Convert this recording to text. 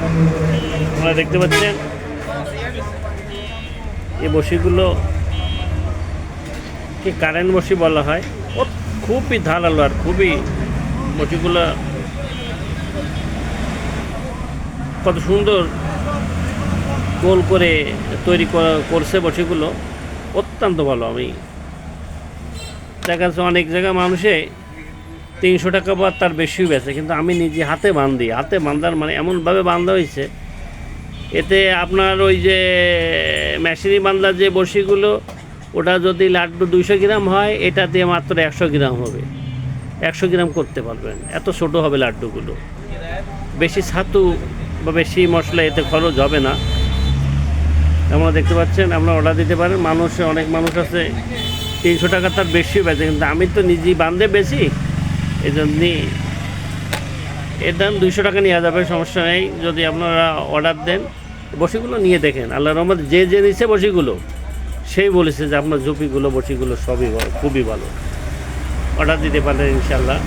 আপনারা দেখতে পাচ্ছেন এই বসিগুলো কি কারেন্ট বসি বলা হয়? ও, খুবই ধারালো আর খুবই বসিগুলো কত সুন্দর গোল করে তৈরি করছে বসিগুলো। অত্যন্ত ভালো আমি। দেখা যাচ্ছে অনেক জায়গায় মানুষে তিনশো টাকা বা তার বেশিও বেছে কিন্তু আমি নিজে হাতে বান্ধি। হাতে বান্ধার মানে এমনভাবে বান্ধা হয়েছে, এতে আপনার ওই যে মেশিনি বান্ধার যে বড়শিগুলো, ওটা যদি লাড্ডু দুইশো গ্রাম হয়, এটা দিয়ে মাত্র একশো গ্রাম হবে। একশো গ্রাম করতে পারবেন, এত ছোট হবে লাড্ডুগুলো। বেশি ছাতু বা বেশি মশলা এতে খরচ হবে না। আপনারা দেখতে পাচ্ছেন, আপনারা অর্ডার দিতে পারেন, মানুষ, অনেক মানুষ আছে, তিনশো টাকা তার বেশিও বেচে, কিন্তু আমি তো নিজেই বান্ধে বেশি। এই জন্যই এর দাম দুইশো টাকা নেওয়া যাবে, সমস্যা নেই। যদি আপনারা অর্ডার দেন, বসিগুলো নিয়ে দেখেন। আল্লাহ রহমত, যে যে নিচ্ছে বসিগুলো, সেই বলেছে যে আপনার জুপিগুলো বসিগুলো সবই ভালো, খুবই ভালো। অর্ডার দিতে পারেন ইনশাল্লাহ